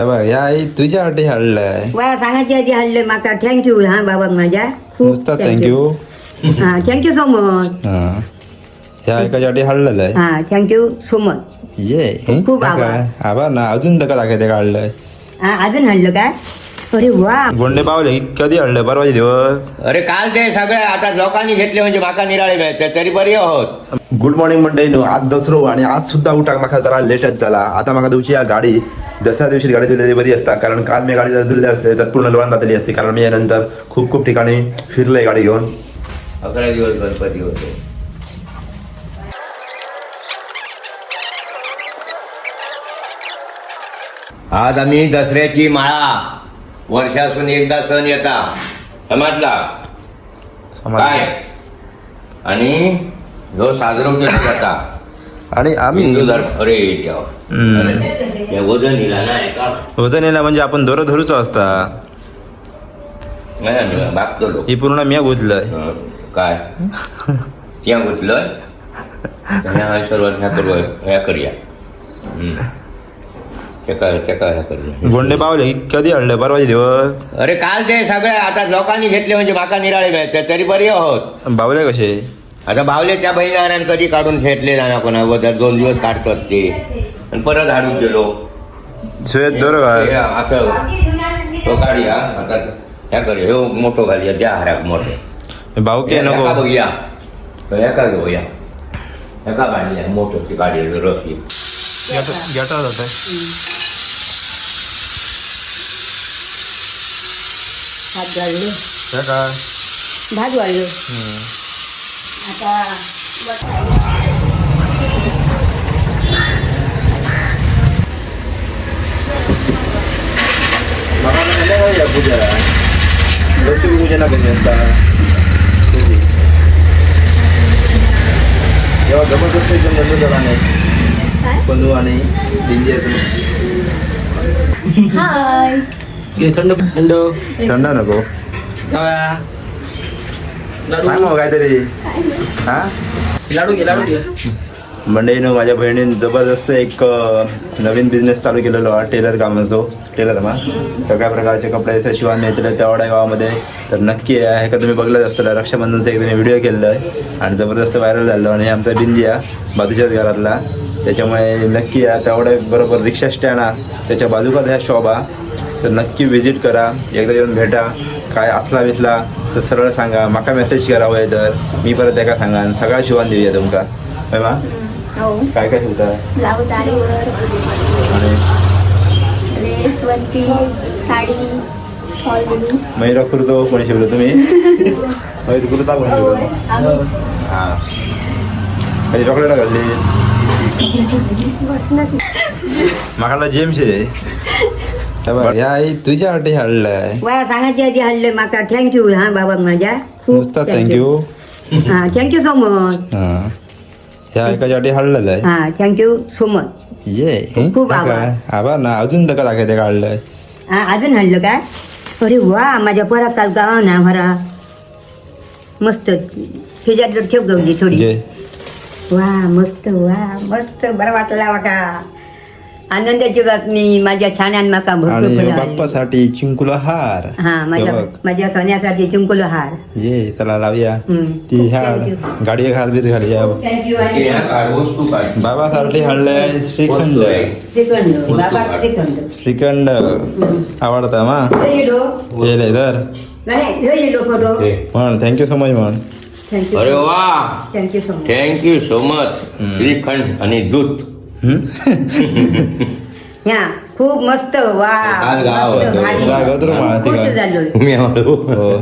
हे बघ या आई तुझ्यासाठी हाडलंय वा सांगायची आधी हल्ले माका थँक्यू हा बाबाक माझ्या. नुसता थँक्यू हा थँक्यू सो मच हा. ह्या एकाच्यासाठी हाडलेलं आहे हा थँक्यू सो मच ये? खूप आभार. आभार ना अजून दका दाखवते काढलंय? हा अजून हल्लं काय अरे वा. गोंडे पावले कधी हडलं परवाचे दिवस? अरे काल ते सगळे आता लोकांनी घेतले म्हणजे माका निराळे मिळते तरी बरी आहोत. गुड मॉर्निंग मंडळी नो आज दसरो आणि आज सुद्धा उठाक म्हाका जरा लेटच झाला. आता म्हाका दिवची या गाडी दसऱ्या दिवशी गाडी दिलेली बरी असता कारण काल मी गाडी दिली असते तर पूर्ण लोळान जातली असते कारण मी यानंतर खूप खूप ठिकाणी फिरलोय गाडी घेऊन. अकरा दिवस गणपती होते. आज आम्ही दसऱ्याची माळा वर्षासून एकदा सण येता. समजला? काय? आणि जो साजरा केला जाता आणि आम्ही हिंदू धर्म. अरे देवा. हम्म. अरे, वजन दिला ना एका वजन येणं म्हणजे आपण दोरो धरूचो असता. नाही ना, बागतो लोक. ही पूर्ण मी गुजलंय हं, काय? त्या गुतलं सर्व ह्या करू ह्या करूया. हं. तेका तेका ह्या गोंडे पावले कधी हडलं परवाचे दिवस अरे काल ते सगळे आता लोकांनी घेतले म्हणजे माका निराळे मिळते तरी बरी आहोत बावले कसे आता बावलेच्या बहिणाऱ्यानं कधी काढून घेतले जाणार कोणा बदल दोन दिवस काढतात ते आणि परत हाडून गेलो सुयत दोर हे आता तो काढूया आता ह्या करूया हे मोठं घालूया द्या हाराक मोठं भाऊके एका नको बघूया एका घेऊया एका काढल्या मोठं ती गाडी रस्ती गेटा जात भात वाढलो भात वाढलो आता पूजा लक्ष्मी पूजेला कशी असता तेव्हा जबरदस्त एकदम बंधू झाला बंधू आणि दिंडी थंड थंड थंड नको सांग मग काहीतरी हा लाडू घे लाडू घे माझ्या बहिणीने जबरदस्त एक नवीन बिझनेस चालू केलेलो आहे टेलर कामाचो टेलर मा सगळ्या प्रकारचे कपडे इथे शिवान मिळतले तेवढ्या गावामध्ये तर नक्की आहे हे का तुम्ही बघलंच असतं रक्षाबंधनचा एक तुम्ही व्हिडिओ केलेला आहे आणि जबरदस्त व्हायरल झालं आणि हे आमचा डिंजी आहे बाजूच्याच घरातला त्याच्यामुळे नक्की आहे तेवढं बरोबर रिक्षा स्टँड आहे त्याच्या बाजूकाच ह्या शॉप आहे तर नक्की व्हिजिट करा. एकदा येऊन भेटा. काय असला बिसला तर सरळ सांगा. माका मेसेज करा वय तर. मी परत एका सांगा. सगळा शिवान देऊया तुमका. होय मा? हो. काय काय शिवता मयूरा कुर्तो कोणी शिवलं तुम्ही? मयूर कुर्ता कोणी शिवलं? हां. कधी चॉकलेट घातली? माकाला जेम्स आहे या आई तुझ्यासाठी हाडलंय वा सांगायची आधी हल्ले माका. थँक्यू हा बाबाक माझ्या. नुसता थँक्यू हा थँक्यू सो मच हां. ह्या हाडलेलं आहे हा थँक्यू सो मच ये. हे? खूप हा आभार. काय? आभार ना? अजून दका दाखवते काढलंय हा अजून हल्लं काय अरे वा माझ्या परत काल का ना भरा. मस्त. ह्याच्यात ठेव गवली थोडी. जे वा मस्त वा मस्त. बरं वाटला माका आनंदाची बातमी माझ्या छाण्यान माका भरपूर आणि आली. बाप्पासाठी चिंकुला हार. हा माझ्या हे बघ. माझ्या सोन्यासाठी चिंकुलो हार. ये त्याला लावूया. हम्म. ती ह्या you. गाडी घाल बीत घालूया. काढ वस्तू काढ बाबासाठी हाडलंय श्रीखंड. वस्तू आहे. श्रीखंड. बाबा श्रीखंड. श्रीखंड. आवडता मा? ह्यो येलो. येले तर फोटो हे. म्हण थँक्यू सो मच म्हण. थँक्यू अरे वा. Thank you so much thank you so much shrikhand आणि दूध ह्या खूप मस्त वा काल गाव मस्त होतं. भारी. जा गदरू म्हणा ती खुश काय. झालोय मी म्हणू हो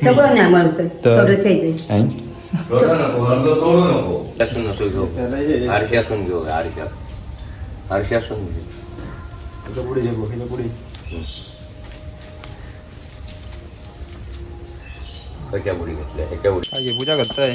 सगळं नाही म्हणतोय तर- थोडं ठेवायचं. ऐं? तोडू नको रंग तोडू नको असून असो घेऊ आरशी असून घेऊ आरशात आरशी असून घेऊ कशा बुडी घेतल्या ह्याच्या बुडी काय हे पूजा करताय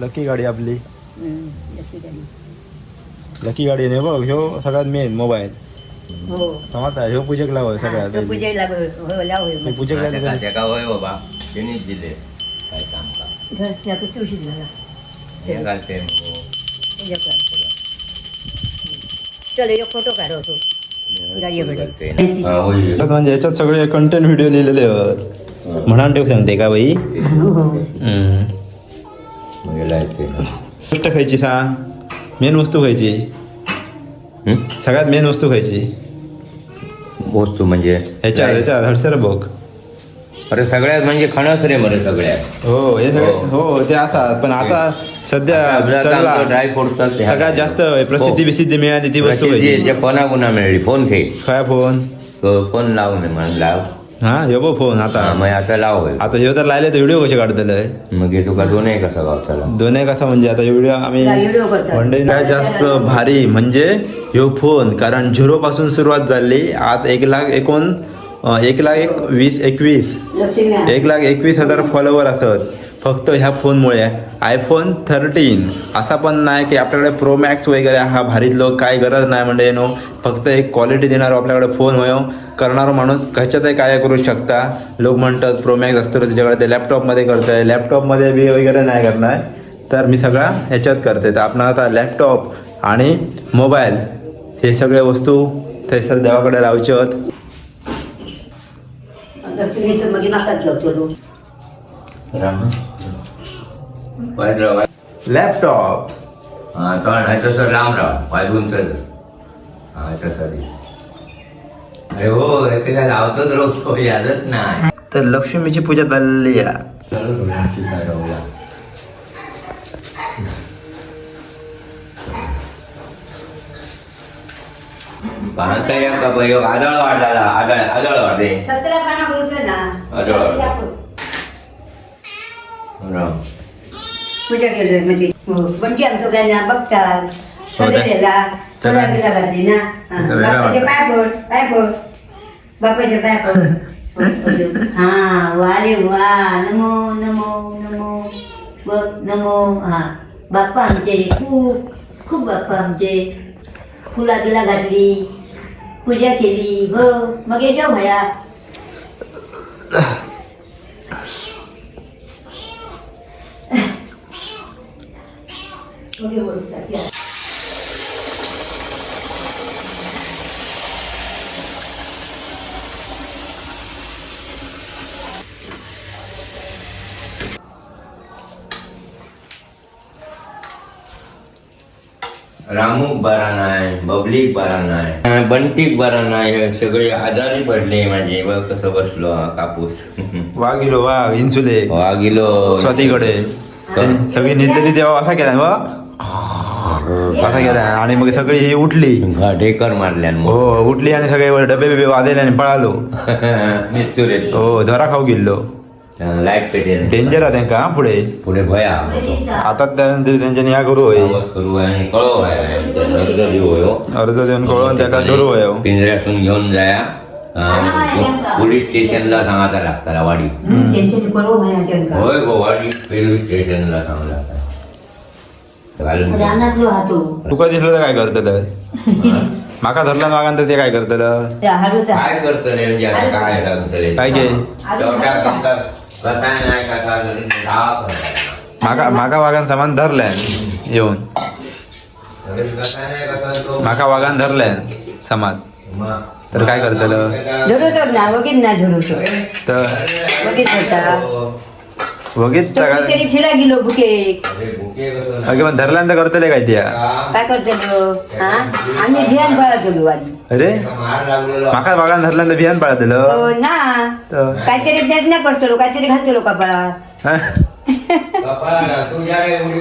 लकी गाडी आपली. लकी गाडी नाही बघ ह्यो सगळ्यात मेन मोबाईल हो. समजता? ह्यो पूजक लाव सगळ्यात हो पूजक होय बाबा. त्यांनीच दिले. काय काम का? घालते. चल एक फोटो काढवतो गाडीवर. घालते. हा, होय. म्हणजे याच्यात सगळे कंटेंट व्हिडिओ लिहिलेले आहेत म्हणान ठेव सांगते का बाई. गोष्ट खायची सांग मेन वस्तू खायची? सगळ्यात मेन वस्तू खायची वस्तू म्हणजे ह्याच्यात ह्याच्यात हडसर बघ अरे सगळ्यात म्हणजे खणस रे मरे सगळ्यात हो हे सगळे हो. हो ते असतात पण आता सध्या ड्राय फ्रूटचा सगळ्यात जास्त प्रसिद्धी बिसिद्धी मिळाली ती वस्तू गुन्हा मिळाली. फोन घे. काय फोन. तो फोन लाव नये मला लाव. हा ह्यो बघ फोन आता. हा, मग आता लाव. आता ह्यो तर लायले तर व्हिडिओ कसे काढतले? मग हे तुका दोन आहे कसा गावचाला दोन्ही कसा म्हणजे आता व्हिडिओ आम्ही काय जास्त भारी म्हणजे ह्यो फोन कारण झिरो पासून सुरुवात झाली. आज एक लाख एकोण एक लाख एक वीस एकवीस. एक लाख एकवीस हजार फॉलोवर असत. फक्त ह्या फोनमुळे. आयफोन थर्टीन असा पण नाही की आपल्याकडे प्रो मॅक्स वगैरे हा भारीतलो काय गरज नाही म्हणजे नो फक्त एक क्वालिटी देणारो आपल्याकडे फोन होयो हो. करणारा माणूस कशातही काय करू शकता. लोक म्हणतात प्रो मॅक्स असतो त्याच्याकडे ते लॅपटॉपमध्ये करतोय. लॅपटॉपमध्ये बी वगैरे नाही करणार. तर मी सगळा ह्याच्यात करते तर आपण आता लॅपटॉप आणि मोबाईल हे सगळे वस्तू थंयसर देवाकडे लावचे होत लक्ष्मी तर मध्ये नाकात लावतो तो. राम वाजराव लॅपटॉप हा तसं लांब राव वाजवून चल हा तसं अरे हो ते काय लावतोच रोज यादच नाही. तर लक्ष्मीची पूजा चालली राहूया. पाहता या का? आदळ वाढला आदळ आदळ वाढले. सतरा पाना पूजा केलोय म्हणजे. म्हणजे आमचं काय ना बघतात त्याला- सजवलेला घातली ना हा. वेगळा बापाचे पाय पड पाय पड बापाचे पाय पड हा वा नमो नमो नमो बघ नमो हा बाप्पा आमचे खूप खूप बाप्पा आमचे फुला तिला घातली पूजा केली हो मग येतो भया या. रामूक बरा नाही बबलीक बरा नाही बंटीक बरा नाही हे सगळे आजारी पडले माझे. बघ कसं बसलो हा कापूस. वाघ गेलो वाघ इन्सुले. वा गेलो स्वातीकडे. सगळी निजलेली तेव्हा असा केला असा केला आणि मग सगळी ही उठली. ढेकर मारल्यान हो उठली आणि सगळे डबे बिबे वाजले आणि पळालो. हो धरा खाऊ गेलो. लाइट पेटेल डेंजर आहे. त्यांका पुढे. पुढे भया आता त्या- त्यांच्यानी या करू होय आहे अर्ज देऊ अर्ज देऊन कळून त्याका धरू होय. पिंजऱ्यातून घेऊन जाया. पोलीस स्टेशनला सांगायचा लागताला वाडी. होय गो वाडी पोलीस स्टेशनला सांगला. रानातलो हातो तुका दिसलं तर काय करतलं? माका धरला मागान ते काय करतलं? काय करतले म्हणजे आता काय करतले? कसा नाही कसा. माका माका वागान सामान धरल्यान येऊन. माका वागान धरल्यान समाज. मग- तर काय करतलं? तर बघित तरी फिरा गेलो भुके अरे भुके कसं नाही. अगे पण धरल्यानंतर करतले काय त्या? काय करतो हा? आम्ही ध्यान बळा गेलो आधी अरे? मार लागलेला. माका वागान धरल्यानंतर बियान पाळत दिलं? हो ना. तर? काहीतरी प्रयत्न करतो काहीतरी घालतो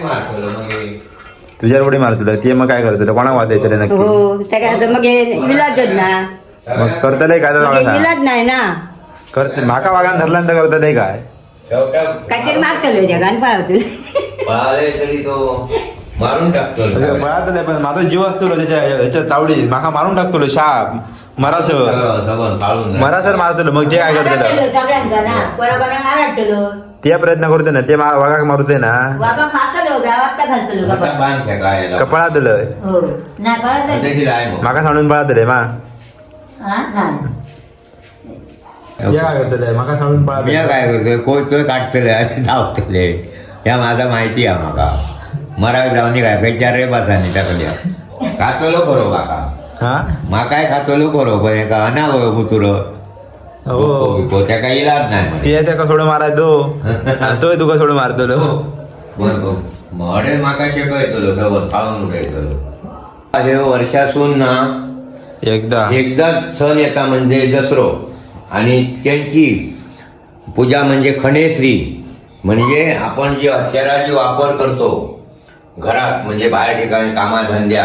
मारतो हे. तुझ्यावर उडी मारतलं ते मग काय करतलं कोणा वाद येतले नक्की? हो त्या काय आता मग हे इलाजच ना. मग करतले काय तर मग मला हे सांग इलाज नाही ना. करते माका वागान धरल्यानंतर करतले काय? काहीतरी मागतलो पण माझा जीव असतो त्याच्या ह्याच्या तावडीत माका मारून टाकतो शाप. मरासर. मरासर मारतलो मग जे काय करतलो ते प्रयत्न करते ना ते वाघाक मारते ना. कपाळात दिलं माका सांडून पळातले मा. हा काय करतलंय माका सांडून पळा दिलंय काय करतोय? कोचो काढतले आणि धावतले ह्या माझा माहिती आहे म्हाका मराक जाऊन काय खंयच्या रे बसानी टाकल्या खातलो करो काका हा? म्हाकाय खातलो करो? पण एका अना गो कुतुरो हो त्याका इलाज नाही. ते त्याका सोडून माराय तो? तोय तुका सोडून मारतलो? हॉटेल म्हाका शिकयतलो सोबत खाऊन उडयतलो हे वर्षासून ना एकदा. एकदा सण येता म्हणजे दसरो. आणि त्यांची पूजा म्हणजे खणेश्री म्हणजे आपण जी हत्याराची वापर करतो घरात म्हणजे बाहेर ठिकाणी कामाधंद्या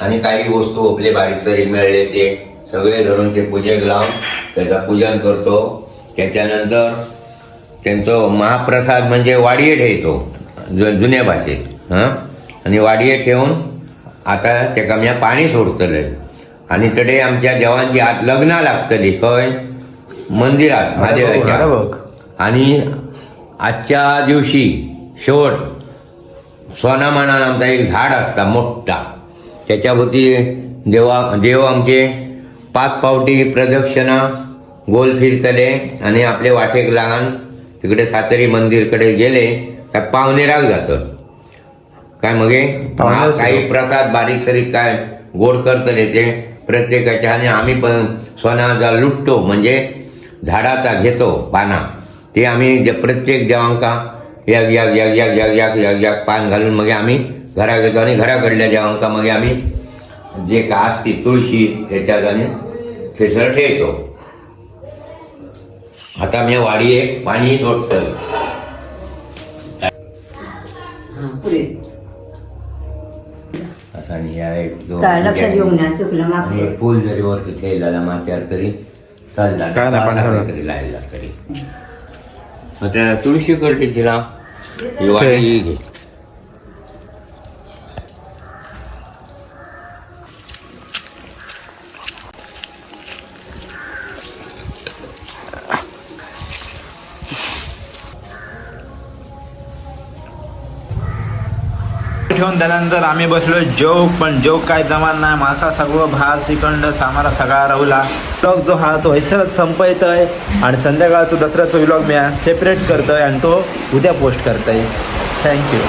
आणि काही वस्तू आपले बारीक सारीक मिळले ते सगळे धरून ते पूजेक लावून त्याचं पूजन करतो. त्याच्यानंतर त्यांचं महाप्रसाद म्हणजे वाडये ठेवतो जु- जुन्या भाषेत हां? आणि वाडये ठेवून आता तेका मी पाणी सोडतले आणि तडे आमच्या देवांची आत लग्ना लागतली खंय मंदिरात महादेवाच्या बघ आणि आजच्या दिवशी शेवट सोना मानान आमचा एक झाड असता मोठा. त्याच्याभोवती देवा देव आमचे पाच पावटी प्रदक्षिणा गोल फिरतले आणि आपले वाटेक लागून तिकडे सातेरी मंदिरकडे गेले काय पावणेराक जातं काय मगे? काही प्रसाद बारीक सारीक काय गोड करतले ते प्रत्येकाच्या आणि आम्ही पण सोनाचा लुटतो. म्हणजे झाडाचा घेतो पाना. ते आम्ही जे प्रत्येक देवांका याक याक याक याक याक याक याक याक पान घालून मग आम्ही घरा घेतो आणि घराकडल्या देवांका मग आम्ही जे का असते तुळशी ह्याच्यात आणि थेसर ठेवतो आता मी वाडी एक पाणी सोडतं असा आणि या एक दोन फुल जरी वरती ठेवला मात्यावर तरी चालला काय नाही, पाणी सोडा. तरी लायला तरी मग त्या तुळशी करते तिला. ही वाटी घे. ठेवून त्यानंतर आम्ही बसलो जोक पण जोक काय जमान नाही. माका सगळं भात श्रीखंड सामारा सगळा राहुला. ब्लॉग जो हा तो हैसरच आहे आणि संध्याकाळचो दसऱ्याचो विलॉग मी सेपरेट करतोय आणि तो उद्या पोस्ट करतोय. थँक्यू